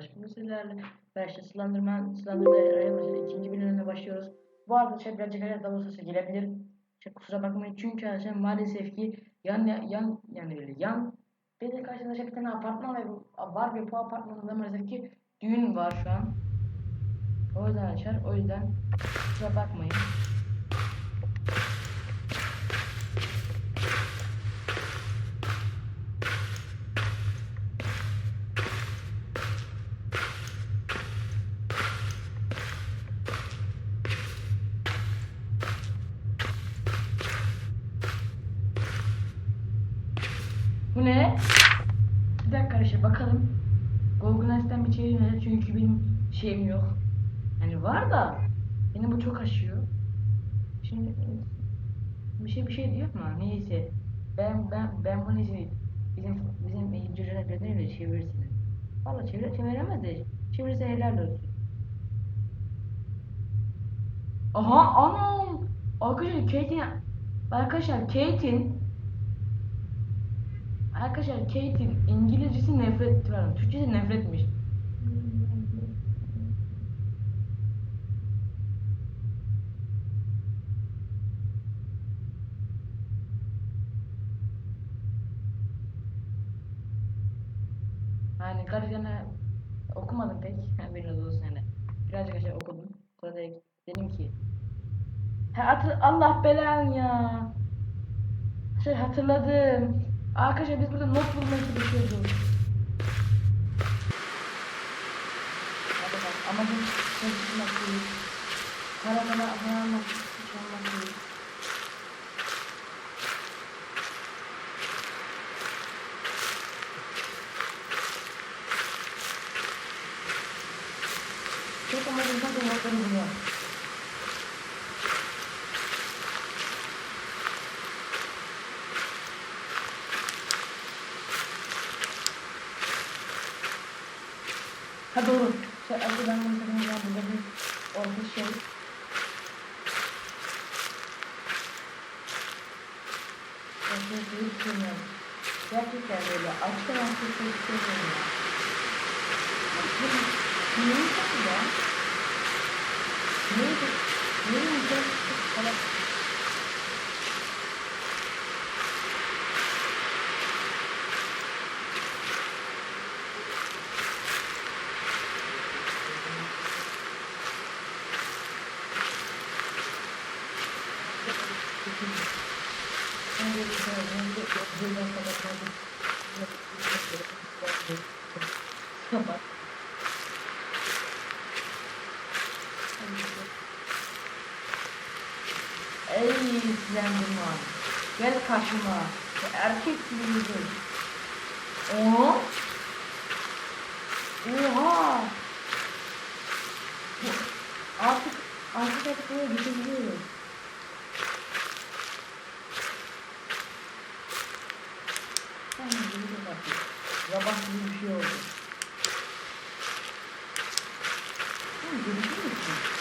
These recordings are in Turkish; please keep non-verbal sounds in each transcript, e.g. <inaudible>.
arkadaşlar. Sizlerle beraber Slenderman, Slender'da başladı. ikinci bölümüne başlıyoruz. Bu arada şey birazcık hala davul sesi gelebilir. Şey, kusura bakmayın çünkü arkadaşlar maalesef ki yan yan yani öyle yan benim karşımda şey bir tane apartman ve var ve bu apartmanda maalesef ki düğün var şu an. O yüzden arkadaşlar o yüzden kusura bakmayın. Bu ne? Bir dakika arkadaşlar bakalım. Google Lens'ten bir çevirin hadi çünkü benim şeyim yok. Yani var da beni bu çok aşıyor. Şimdi bir şey bir şey diyor ama neyse. Ben ben ben bunu izin bizim bizim İngilizce bedeniyle çevirsin. Valla çevir çeviremez de çevirirse helal olsun. Aha anam. Arkadaşlar Kate'in arkadaşlar Kate'in Arkadaşlar Kate'in İngilizcesi nefret, pardon, Türkçesi nefretmiş. Yani Guardian'ı okumadım pek. <laughs> Yani biraz olsun yani. Birazcık aşağı okudum. Sonra dedim ki Ha, Allah belanı ya. Şey hatırladım. Arkadaşlar biz burada not bulmaya bak amacım çalışmak değil. Para para hiç almak değil. Tek amacım zaten notları bulmak. Ha doğru. Şey, aslında ben bunu sakınacağım. Burada bir orta şey. Orta şey istemiyorum. Gerçekten böyle açıktan orta şey istemiyorum ya. Niye çok ya? Niye Niye çok falan. Ben de bir şey ben de buradan kapatmadım. Kapat. Ey Slenderman. Karşıma. Erkek gibi yürü. Oo. Oha. Artık artık artık böyle. Sen de bir bakayım. Rabah gibi bir şey oldu. Sen görüşür müsün?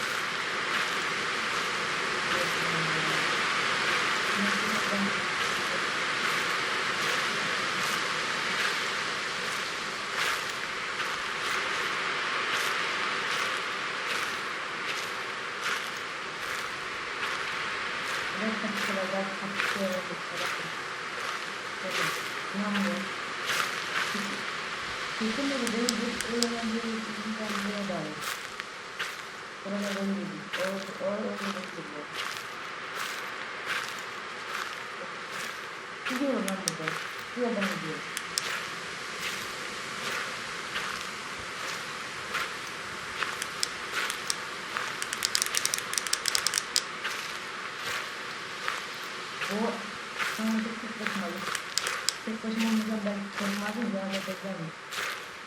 Evet, kapışıyorlar, kapışıyorlar, kapışıyorlar. Evet, inanmıyorum. Kesin de bir değil, bir öğrenci bir buna dair. Buna da böyle değil. O, o, o, öyle değil. Gidiyorum ben burada. Şuradan gidiyorum. O sana çok tek başımalık. Tek başıma olmayacağım ben ya da beklerdim.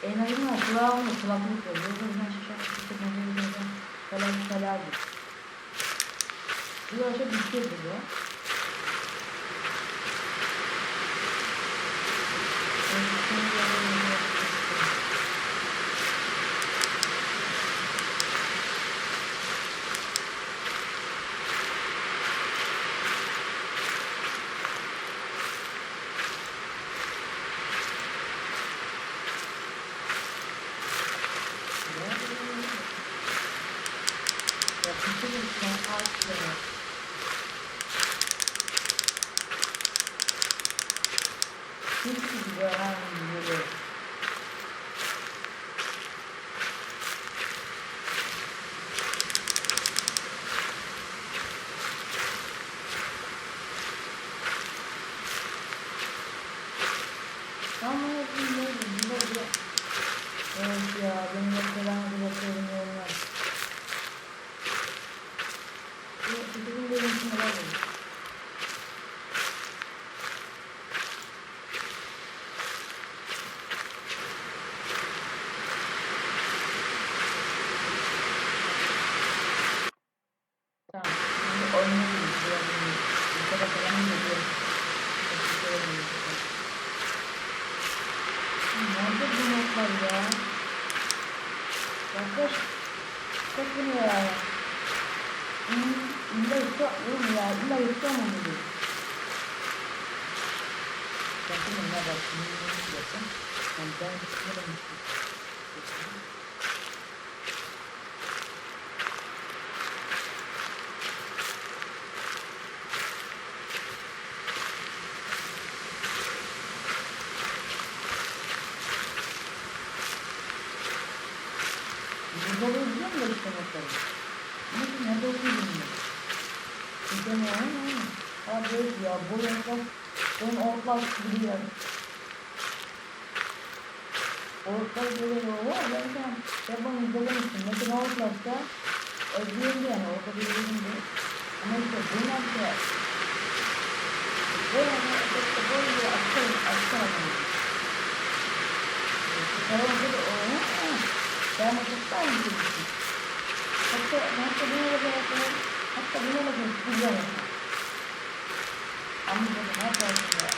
En azından kulağımda kulaklık var. Ben şişe şişe konuşabileceğim falan falardı. Bu yaşa bir şey bu 이렇게 이거랑 이거를 ya. Bu yaprak ben ortak biliyorum. Ortak biliyorum ama ben de yapamı izlemiştim. Mesela ortakta özgürüm e, yani ortak biliyorum diye. Ama işte bu nasıl? Bu nasıl? Bu nasıl? Akşam, akşam. Tamam, bu da o. Ben ortakta mı Hatta, hatta bunu da yapıyorum. Hatta bunu da yapıyorum. 아무데나 나타나는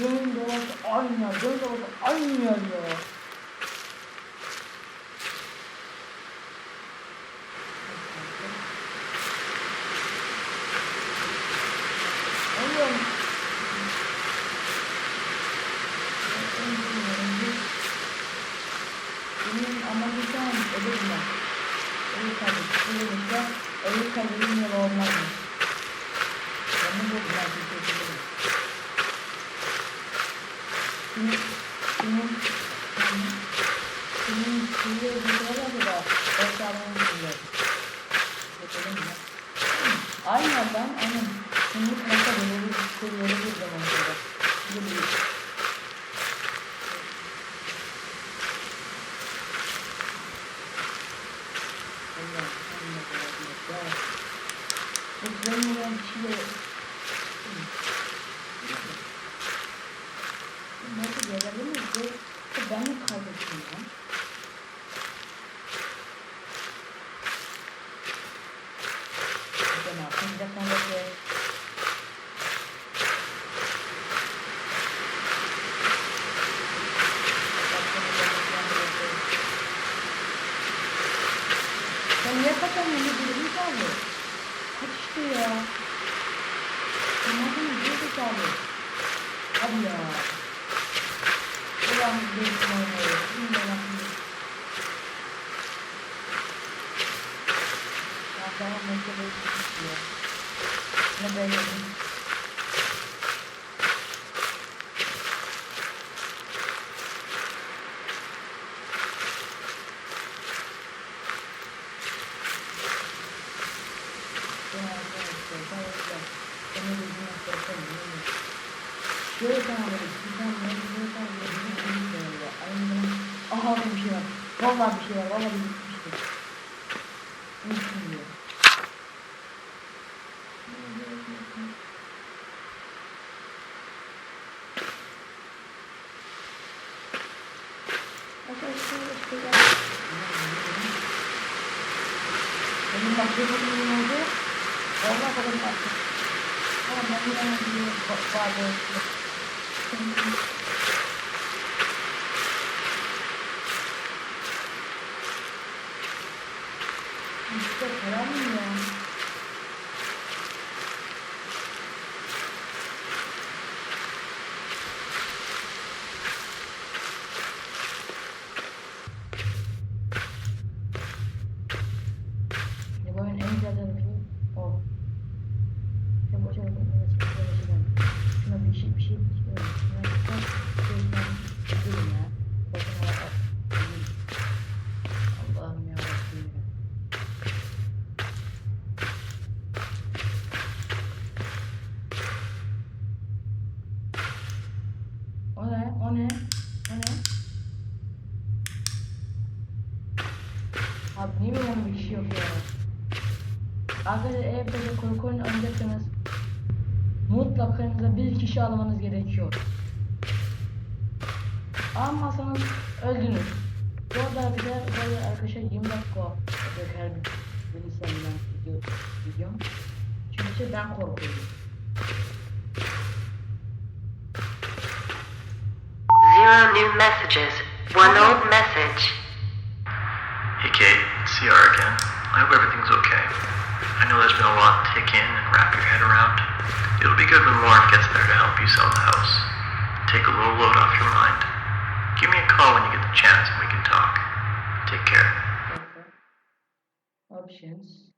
dön dolap aynen, dön dolap aynen ya. Amerikan edilmez. Amerikan edilmez. Amerikan edilmez olmaz. Lagay. Ya. aşağı aşağı aşağı. Benim bak bir bölümüm oldu. Vallahi kadın baktı. Ama ben bir an önce vardı. İşte param mı ya? Ya Abi niye böyle bir şey yok ya? Arkadaşlar eğer böyle korku mutlaka yanınıza bir kişi almanız gerekiyor. Almazsanız öldünüz. Bu arada arkadaşlar, böyle arkadaşlar 20 dakika her bir bilgisayarından video, videom. Çünkü işte ben korkuyorum. Zero new messages. One old message. Hey Kate, it's CR again. I hope everything's okay. I know there's been a lot to take in and wrap your head around. It'll be good when Lauren gets there to help you sell the house. Take a little load off your mind. Give me a call when you get the chance and we can talk. Take care. Options.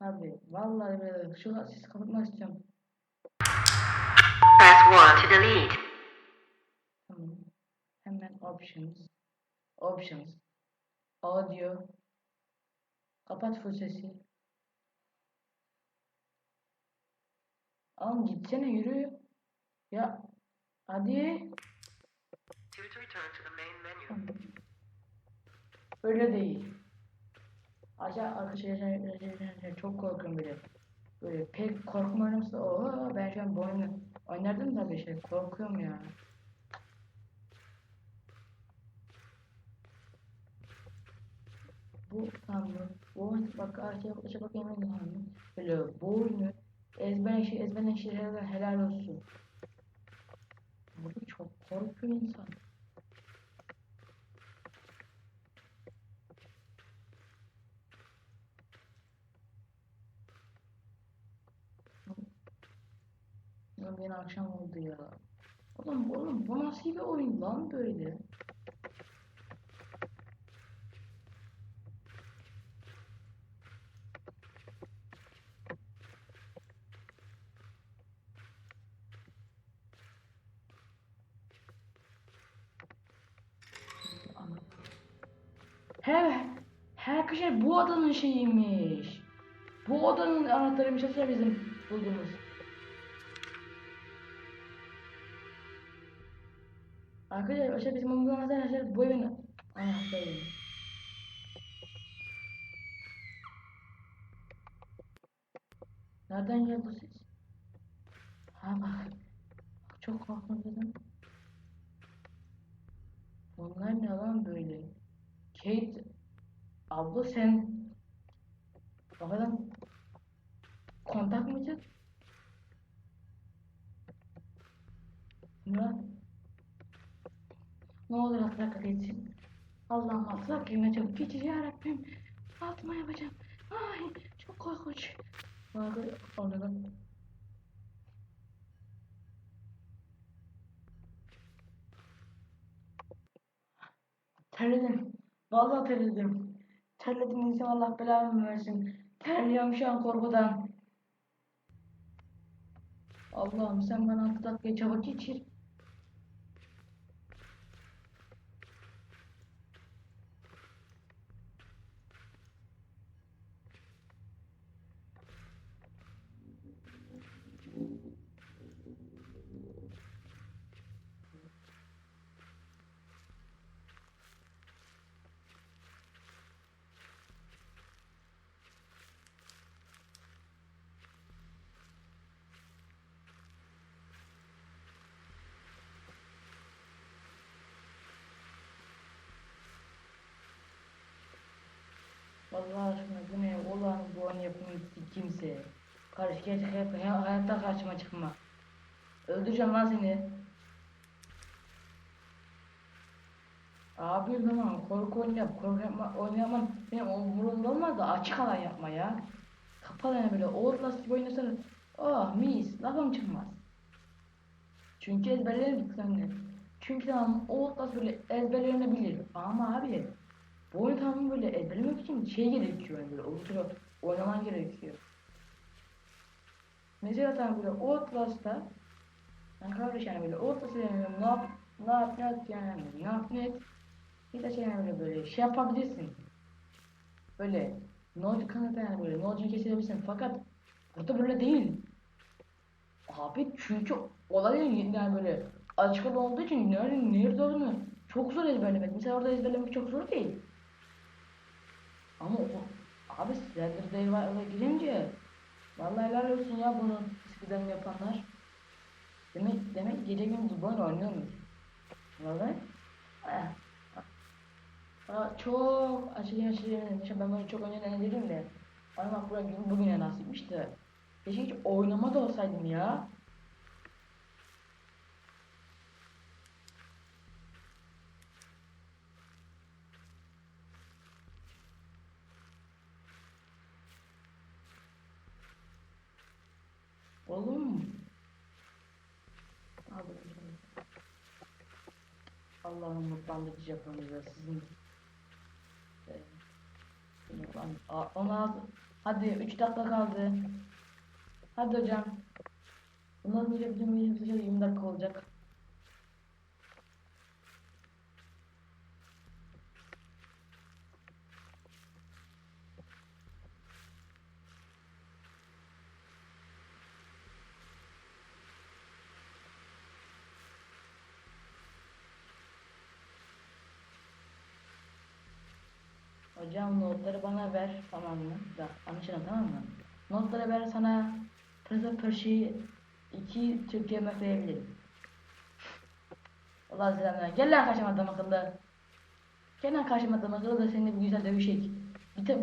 Abi vallahi böyle şu siz kapatmak istiyorum. Press 1 to delete. Tamam. Hemen options. Options. Audio. Kapat full sesi. Oğlum gitsene yürü. Ya hadi. Öyle değil. Acayip arkadaşlar çok korkuyorum böyle. Böyle pek korkma oynamışsa ben şu an bu oyunu oynardım da bir şey korkuyorum ya. Bu mı? Bu bak arkadaşlar bak yemin ederim Böyle bu oyunu ezber işi ezber işi helal, olsun. Burada çok korkuyor insan. Yine akşam oldu ya. Oğlum oğlum bu nasıl bir oyun lan böyle? He, he arkadaşlar bu odanın şeyiymiş. Bu odanın anahtarıymış arkadaşlar bizim bulduğumuz. Arkadaşlar arkadaşlar bizim bulduğumuz anahtar arkadaşlar bu evin anahtarı. Nereden geldi bu? Ha bak. Çok korktum dedim. Bunlar ne lan böyle? Kate abla sen bakalım kontak mısın? Murat ne olur atla geçsin. Allah'ım atla kelime çabuk geçici yarabbim. Altıma yapacağım. Ay çok korkunç. Bakın oradan. Terledim. Vallahi terledim. Terledim insan Allah belamı versin. Terliyorum şu an korkudan. Allah'ım sen bana altı dakikayı çabuk geçir. Aşkına bu ne? Ulan bu oyunu yapmayı kimse. Karış geç hep hayatta karşıma çıkma. Öldüreceğim lan seni. Abi o zaman korku oyunu yap. Korku yapma, oyunu yapman benim umurumda olmaz da açık alan yapma ya. Kapalı yani böyle Outlast gibi oynasana. Oh mis lafım çıkmaz. Çünkü ezberlerim sen Çünkü tamam Outlast böyle ezberlenebilir. Ama abi bu oyunu tamam böyle ezberlemek için şey gerekiyor yani böyle ultra oynaman gerekiyor. Mesela tamam böyle Outlast'ta ben kardeş yani böyle Outlast'ta yani ne yap ne yap ne yap yani ne yap ne et bir de şey yani böyle böyle şey yapabilirsin. Böyle Node kanıtı yani böyle Node'unu kesebilirsin fakat burada böyle değil. Abi çünkü olay yani böyle açık olduğu için nerede nerede olduğunu çok zor ezberlemek. Mesela orada ezberlemek çok zor değil. Ama o, abi Slender Day'e girince vallahi helal olsun ya bunu eskiden yapanlar. Demek demek gece gündüz oyunu oynuyormuş. Vallahi. Eh. Aa, çok aşırı aşırı işte ben böyle çok önceden dedim de oynamak bugün bugüne nasipmiş de keşke hiç oynama da olsaydım ya. Oğlum. Abi. Mutlandırıcı Japonca sizin. A- Ona hadi 3 dakika kaldı. Hadi hocam. Sonra bizim videomuz 20 dakika olacak. Hocam notları bana ver tamam mı? Bak anlaşılan tamam mı? Notları ver sana Prince of Persia 2 Türkiye ekleyebilirim. Allah selamlar. Gel lan karşıma adam akıllı. Gel lan karşıma adam akıllı da seninle bir güzel dövüşek. Bir, ta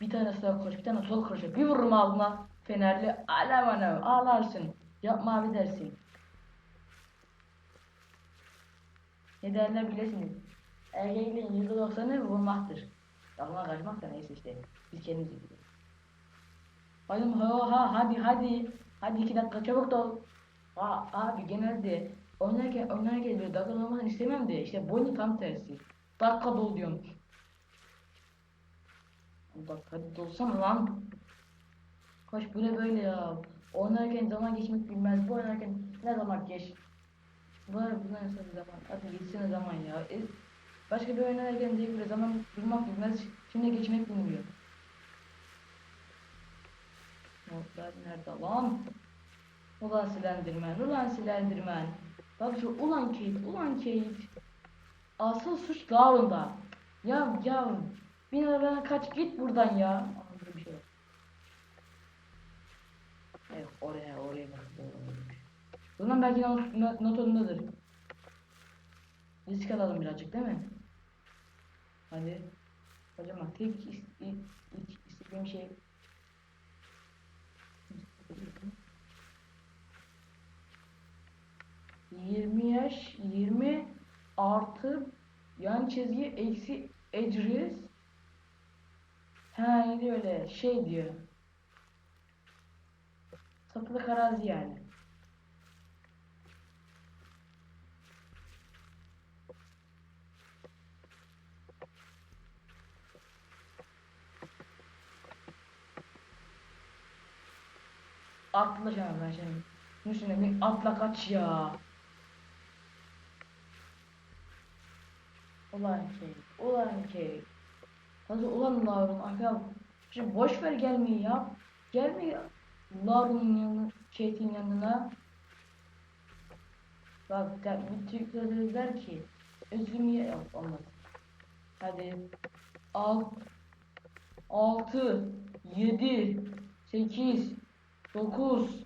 bir tane sağ koş, bir tane sol koş. Bir vururum ağzına fenerli. Alem anam ağlarsın. Yapma abi dersin. Ne derler bilesiniz. Erkekliğin %90'ı vurmaktır. Aklıma kaçmak da neyse işte. Biz kendimiz biliyoruz. Hadi ha, ha hadi hadi. Hadi iki dakika çabuk da ol. Ha, abi genelde oynarken oynarken böyle dakika olmasını istemem de işte oyunun tam tersi. Dakika dol diyorum. Dakika dolsana lan. Koş bu ne böyle ya. Oynarken zaman geçmek bilmez. Bu oynarken ne zaman geç. Bu ne bu nasıl bir zaman. Hadi geçsene zaman ya. E, Başka bir oynarken değil böyle zaman durmak bilmez. Şimdi geçmek bilmiyor. Notlar nerede lan? Ulan silendirmen, ulan silendirmen. Bak şu ulan Kate, ulan Kate. Asıl suç Darun'da. Ya ya bin arabana kaç git buradan ya. Anladım şey yok. Oraya oraya bak. Bundan belki not, not, not. Risk alalım birazcık değil mi? Hadi. Hocam tek istediğim şey Yirmi yaş, 20 artı yan çizgi eksi ecris. Ha öyle şey diyor. Satılık arazi yani. Atla canım ben şimdi. Bunun üstüne bir atla kaç ya. Ulan şey, ulan şey. Hadi ulan Larun, akal. Şimdi boş ver gelmeyi ya. Gelme. Larun'un yanına, Kate'in yanına. Bak der, bir Türkler der ki, özgün ye olmaz. Hadi. Al. Altı, yedi, sekiz, 9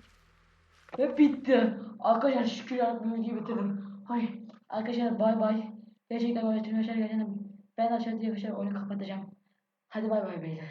ve bitti. Arkadaşlar şükür ya bu videoyu bitirdim. Hay arkadaşlar bay bay. Gerçekten böyle tüm yaşar gerçekten ben aşağıda arkadaşlar oyunu kapatacağım. Hadi bay bay beyler.